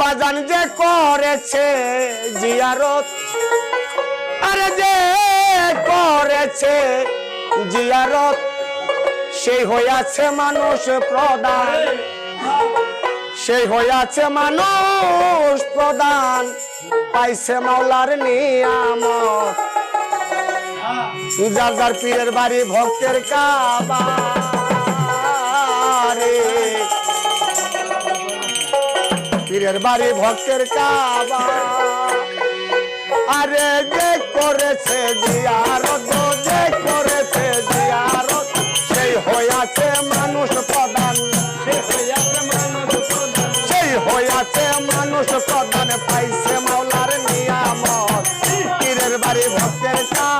বাজান যে করেছে জিয়ারত, আরে যে করেছে জিয়ারত, সেই হইয়াছে মানুষ প্রদান সেই হয়েছে মানুষ প্রদান পাইছে মাওলার নিয়াম যার যার পীরের বাড়ি ভক্তের কাবা। নিজের বাড়ি ভক্তের কাবা। আরে যে করেছে যে করেছে সেই হইয়াছে মানুষ প্রধান। সেই হইয়াছে মানুষ প্রধান পাইছে মাওলার নিয়ামত। পীরের বাড়ি ভক্তের Kaaba.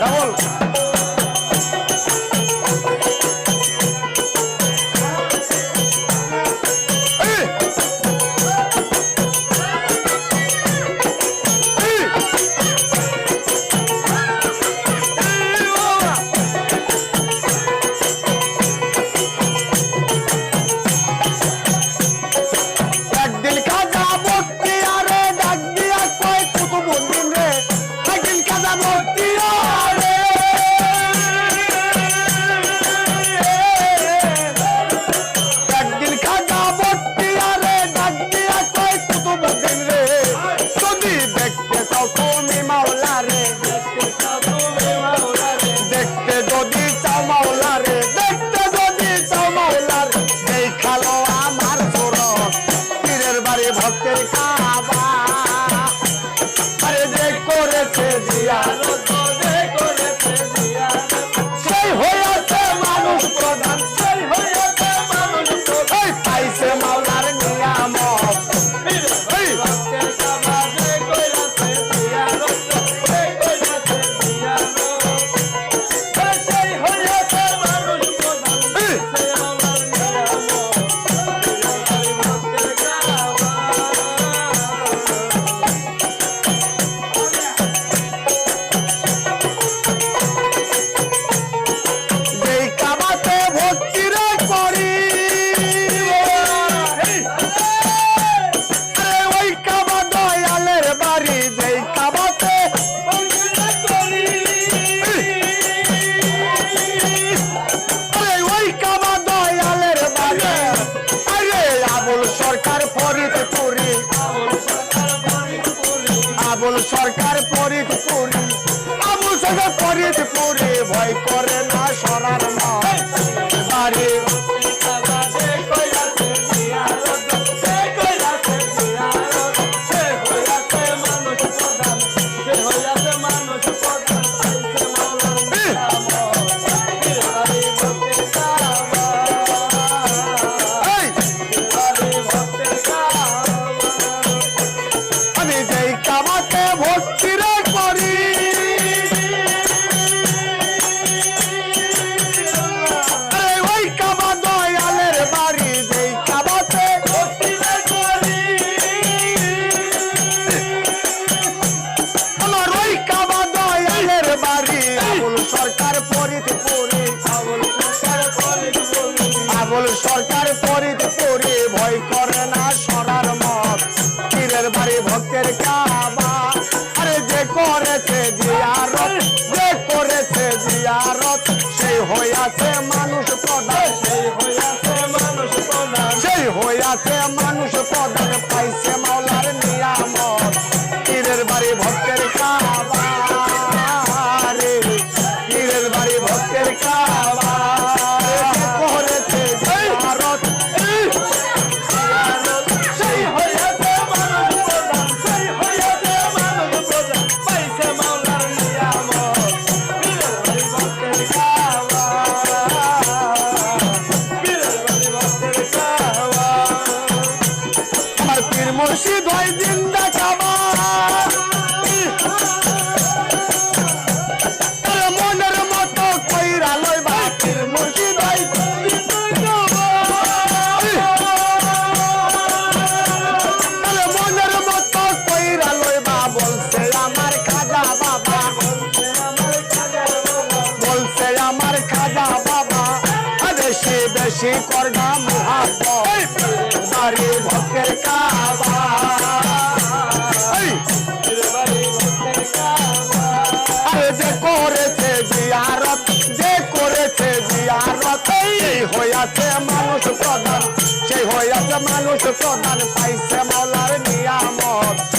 Double solo charca corre ese día rojo. মুর্শিদ হয় জিন্দা কাবা মনের মতো কইরা লইবা। পীর মুর্শিদ হয় মনের মতো কইরা লইবা বলছে আমার খাজা বাবা। বলছে আমার খাজা বাবা। বেশি বেশি মহাব্বত বাড়ি ভক্তের কাবা। আরে যে করেছে জিয়ারত যে করেছে জিয়ারত এই হইয়াছে মানুষ প্রধান। সেই হইয়াছে মানুষ প্রধান পাইছে মলার নিয়ামত।